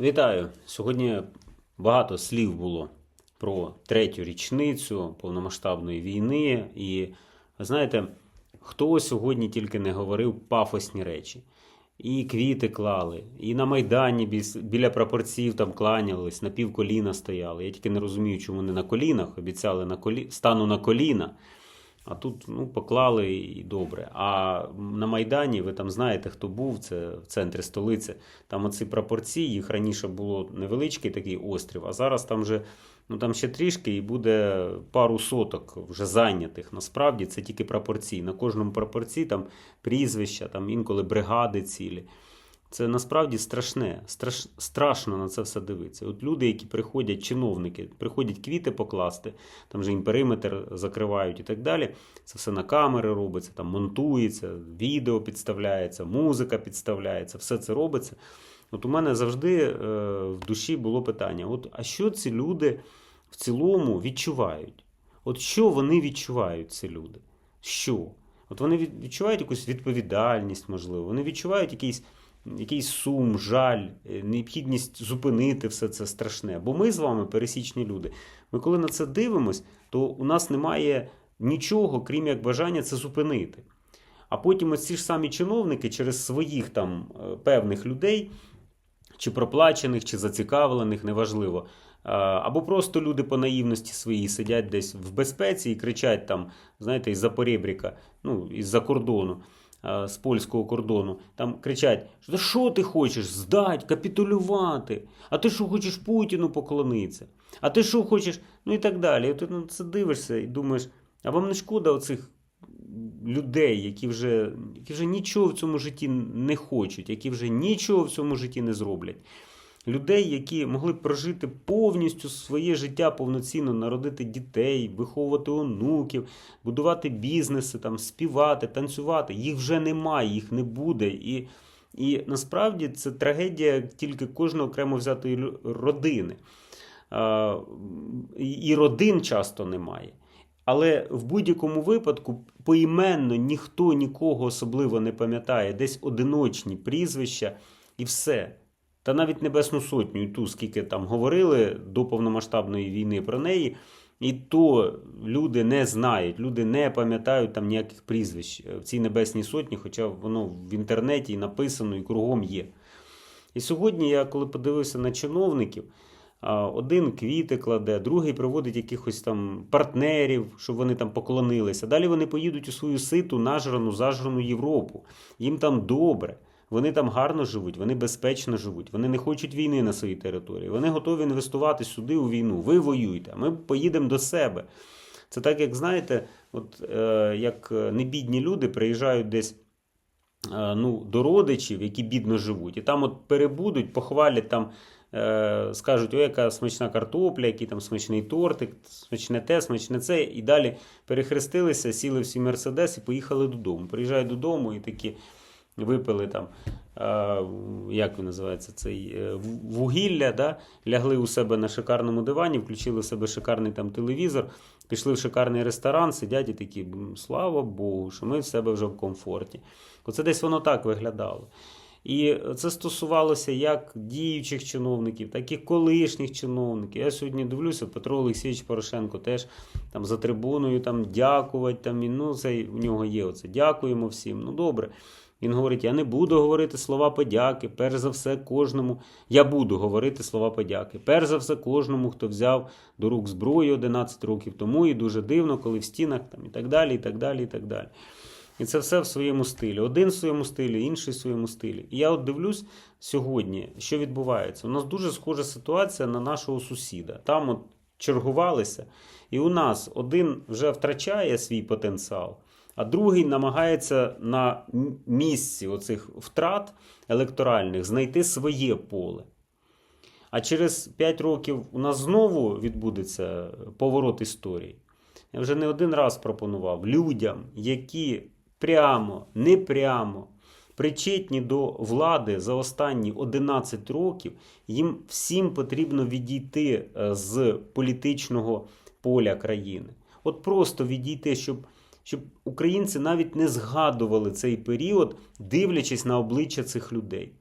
Вітаю! Сьогодні багато слів було про третю річницю повномасштабної війни. І знаєте, хто сьогодні тільки не говорив пафосні речі. І квіти клали, і на Майдані біля прапорців там кланялись, на півколіна стояли. Я тільки не розумію, чому не на колінах, обіцяли на колі... стану на коліна. А тут ну, поклали і добре. А на Майдані, ви там знаєте, хто був, це в центрі столиці. Там оці прапорці, їх раніше було невеличкий такий острів, а зараз там вже ну, там ще трішки і буде пару соток вже зайнятих. Насправді це тільки прапорці. На кожному прапорці там прізвища, там інколи бригади цілі. Це насправді страшне, страш, страшно на це все дивитися. От люди, які приходять, чиновники, приходять квіти покласти, там же їм периметр закривають і так далі. Це все на камери робиться, там монтується, відео підставляється, музика підставляється, все це робиться. От у мене завжди е, в душі було питання: от, а що ці люди в цілому відчувають? От що вони відчувають, ці люди? Що? От вони відчувають якусь відповідальність, можливо, вони відчувають якийсь, якийсь сум, жаль, е, необхідність зупинити все це страшне. Бо ми з вами, пересічні люди, ми коли на це дивимось, то у нас немає нічого, крім як бажання це зупинити. А потім оці ж самі чиновники через своїх там е, певних людей, чи проплачених, чи зацікавлених, неважливо. Або просто люди по наївності своїй сидять десь в безпеці і кричать там, знаєте, із-за поребріка, ну, із-за кордону, з польського кордону. Там кричать: що що ти хочеш? здати, капітулювати. А ти що хочеш Путіну поклонитися? А ти що хочеш? Ну і так далі. І ти на це дивишся і думаєш, а вам не шкода оцих людей, які вже, які вже нічого в цьому житті не хочуть, які вже нічого в цьому житті не зроблять. Людей, які могли прожити повністю своє життя повноцінно, народити дітей, виховувати онуків, будувати бізнеси, там, співати, танцювати. Їх вже немає, їх не буде. І, і насправді це трагедія тільки кожної окремо взятої родини. А, і родин часто немає. Але в будь-якому випадку поіменно ніхто нікого особливо не пам'ятає, десь одиночні прізвища і все. Та навіть Небесну Сотню, і ту, скільки там говорили до повномасштабної війни про неї, і то люди не знають, люди не пам'ятають там ніяких прізвищ в цій Небесній Сотні, хоча воно в інтернеті і написано, і кругом є. І сьогодні я, коли подивився на чиновників, один квіти кладе, другий приводить якихось там партнерів, щоб вони там поклонилися. Далі вони поїдуть у свою ситу, нажрану, зажрану Європу. Їм там добре. Вони там гарно живуть, вони безпечно живуть, вони не хочуть війни на своїй території. Вони готові інвестувати сюди у війну. Ви воюєте, а ми поїдемо до себе. Це так, як знаєте, от е, як небідні люди приїжджають десь е, ну, до родичів, які бідно живуть, і там от перебудуть, похвалять там, е, скажуть, о, яка смачна картопля, який там смачний тортик, смачне те, смачне це, і далі перехрестилися, сіли в свій мерседес і поїхали додому. Приїжджають додому і такі випили там, як він називається, цей е, вугілля, да? лягли у себе на шикарному дивані, включили в себе шикарний там телевізор, пішли в шикарний ресторан, сидять і такі, слава Богу, що ми в себе вже в комфорті. Оце десь воно так виглядало. І це стосувалося як діючих чиновників, так і колишніх чиновників. Я сьогодні дивлюся, Петро Олексійович Порошенко теж там за трибуною там дякувати. Там, ну, це у нього є оце. Дякуємо всім. Ну добре. Він говорить: я не буду говорити слова подяки. Перш за все, кожному. Я буду говорити слова подяки. Перш за все, кожному, хто взяв до рук зброю 11 років тому, і дуже дивно, коли в стінах там і так далі, і так далі, і так далі. І це все в своєму стилі. Один в своєму стилі, інший в своєму стилі. І я от дивлюсь сьогодні, що відбувається. У нас дуже схожа ситуація на нашого сусіда. Там от чергувалися, і у нас один вже втрачає свій потенціал, а другий намагається на місці оцих втрат електоральних знайти своє поле. А через 5 років у нас знову відбудеться поворот історії. Я вже не один раз пропонував людям, які прямо, непрямо причетні до влади за останні 11 років, їм всім потрібно відійти е, з політичного поля країни. От просто відійти, щоб, щоб українці навіть не згадували цей період, дивлячись на обличчя цих людей.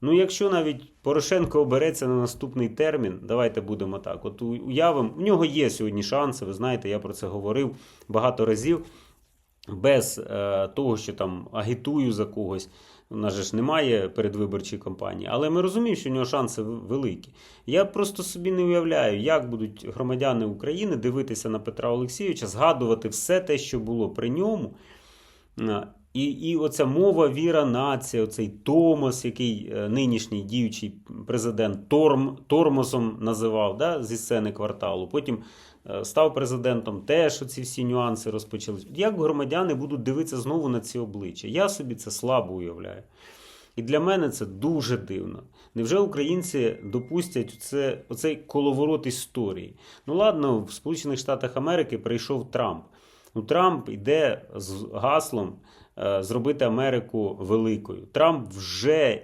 Ну, якщо навіть Порошенко обереться на наступний термін, давайте будемо так. От уявимо, в нього є сьогодні шанси, ви знаєте, я про це говорив багато разів. Без е, того, що там агітую за когось, у нас же ж немає передвиборчої кампанії, але ми розуміємо, що в нього шанси великі. Я просто собі не уявляю, як будуть громадяни України дивитися на Петра Олексійовича, згадувати все те, що було при ньому. І, і оця мова, віра, нація, оцей Томос, який е, нинішній діючий президент Торм, Тормозом називав да, зі сцени кварталу. Потім е, став президентом, теж оці всі нюанси розпочались. Як громадяни будуть дивитися знову на ці обличчя? Я собі це слабо уявляю. І для мене це дуже дивно. Невже українці допустять це, оцей коловорот історії? Ну ладно, в Сполучених Штатах Америки прийшов Трамп. Ну, Трамп йде з гаслом зробити Америку великою. Трамп вже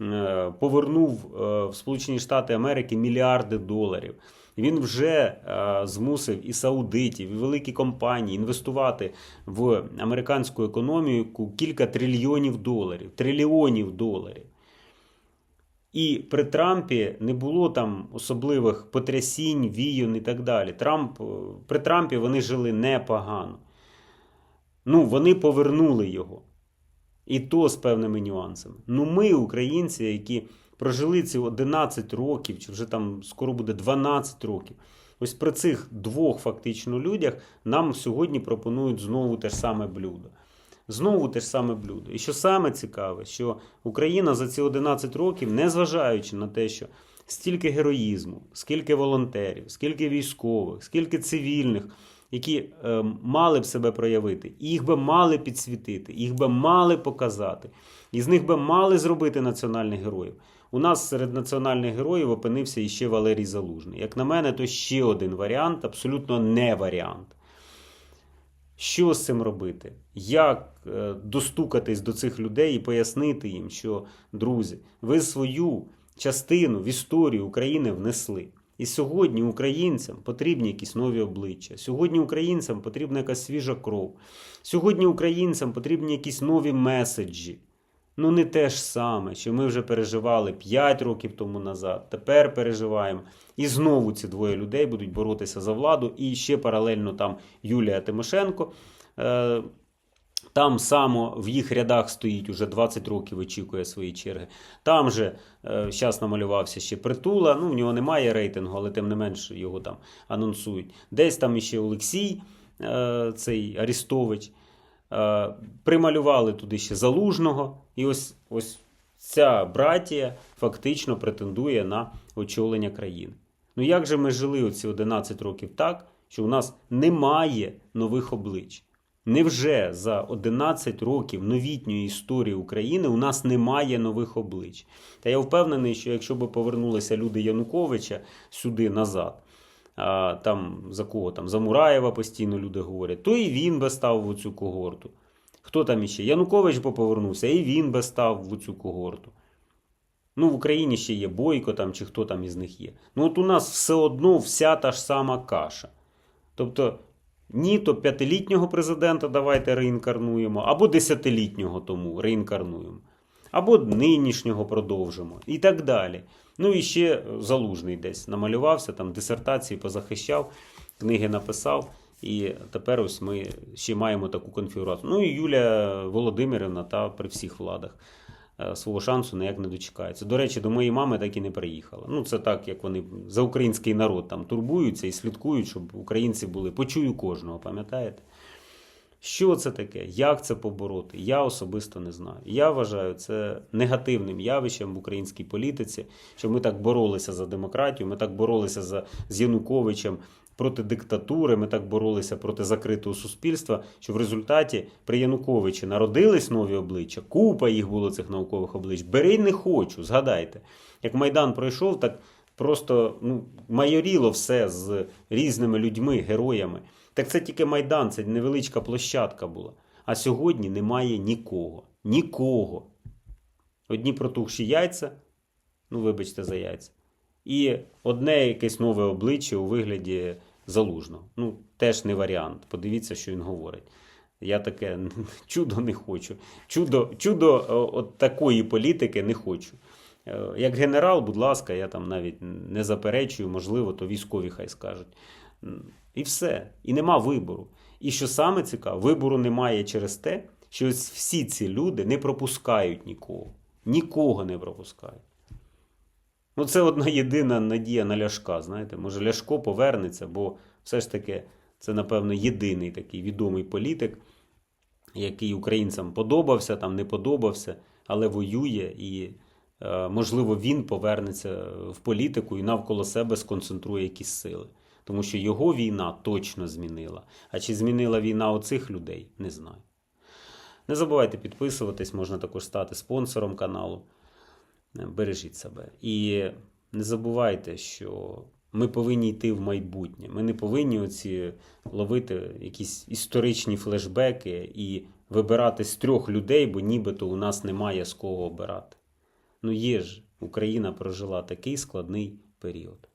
е, повернув е, в Сполучені Штати Америки мільярди доларів. Він вже е, змусив і саудитів, і великі компанії інвестувати в американську економіку кілька трильйонів доларів, трильйонів доларів. І при Трампі не було там особливих потрясінь, війн і так далі. Трамп, е, при Трампі вони жили непогано. Ну, вони повернули його. І то з певними нюансами. Ну, ми, українці, які прожили ці 11 років, чи вже там скоро буде 12 років. Ось при цих двох фактично людях нам сьогодні пропонують знову те ж саме блюдо. Знову те ж саме блюдо. І що саме цікаве, що Україна за ці 11 років, незважаючи на те, що стільки героїзму, скільки волонтерів, скільки військових, скільки цивільних, які е, мали б себе проявити, і їх би мали підсвітити, їх би мали показати, і з них би мали зробити національних героїв. У нас серед національних героїв опинився іще Валерій Залужний. Як на мене, то ще один варіант, абсолютно не варіант. Що з цим робити? Як е, достукатись до цих людей і пояснити їм, що, друзі, ви свою частину в історію України внесли. І сьогодні українцям потрібні якісь нові обличчя. Сьогодні українцям потрібна якась свіжа кров. Сьогодні українцям потрібні якісь нові меседжі. Ну, не те ж саме, що ми вже переживали 5 років тому назад, тепер переживаємо. І знову ці двоє людей будуть боротися за владу. І ще паралельно там Юлія Тимошенко. Е, там само в їх рядах стоїть уже 20 років, очікує свої черги. Там же зараз намалювався ще притула. Ну, в нього немає рейтингу, але тим не менш його там анонсують. Десь там іще Олексій, е, цей Арістович. Е, Прималювали туди ще залужного. І ось ось ця братія фактично претендує на очолення країни. Ну як же ми жили оці 11 років так, що у нас немає нових облич? Невже за 11 років новітньої історії України у нас немає нових облич? Та я впевнений, що якщо б повернулися люди Януковича сюди назад, там за кого там за Мураєва постійно люди говорять, то і він би став в цю когорту. Хто там іще? Янукович би повернувся, і він би став в цю когорту. Ну, в Україні ще є Бойко там, чи хто там із них є. Ну, от у нас все одно вся та ж сама каша. Тобто, ні, то п'ятилітнього президента давайте реінкарнуємо, або десятилітнього тому реінкарнуємо, або нинішнього продовжимо і так далі. Ну і ще залужний десь намалювався, там дисертації позахищав, книги написав. І тепер ось ми ще маємо таку конфігурацію. Ну і Юлія Володимирівна та при всіх владах е, свого шансу ніяк не дочекається. До речі, до моєї мами так і не приїхала. Ну, це так, як вони за український народ там турбуються і слідкують, щоб українці були. Почую кожного, пам'ятаєте? Що це таке? Як це побороти? Я особисто не знаю. Я вважаю це негативним явищем в українській політиці, що ми так боролися за демократію, ми так боролися за, з Януковичем проти диктатури, ми так боролися проти закритого суспільства, що в результаті при Януковичі народились нові обличчя, купа їх було цих наукових облич. Бери не хочу, згадайте. Як Майдан пройшов, так просто ну, майоріло все з різними людьми, героями. Так це тільки Майдан, це невеличка площадка була. А сьогодні немає нікого. Нікого. Одні протухші яйця, ну вибачте за яйця. І одне якесь нове обличчя у вигляді залужного. Ну, теж не варіант. Подивіться, що він говорить. Я таке чудо не хочу. Чудо, чудо от такої політики не хочу. Е, Як генерал, будь ласка, я там навіть не заперечую, можливо, то військові хай скажуть. І все. І нема вибору. І що саме цікаво, вибору немає через те, що ось всі ці люди не пропускають нікого. Нікого не пропускають. Ну, це одна єдина надія на Ляшка. Знаєте, може Ляшко повернеться, бо все ж таки це, напевно, єдиний такий відомий політик, який українцям подобався, там не подобався, але воює і, е, можливо, він повернеться в політику і навколо себе сконцентрує якісь сили. Тому що його війна точно змінила. А чи змінила війна оцих людей, не знаю. Не забувайте підписуватись, можна також стати спонсором каналу. Е, Бережіть себе. І не забувайте, що ми повинні йти в майбутнє. Ми не повинні оці ловити якісь історичні флешбеки і вибирати з трьох людей, бо нібито у нас немає з кого обирати. Ну є ж, Україна прожила такий складний період.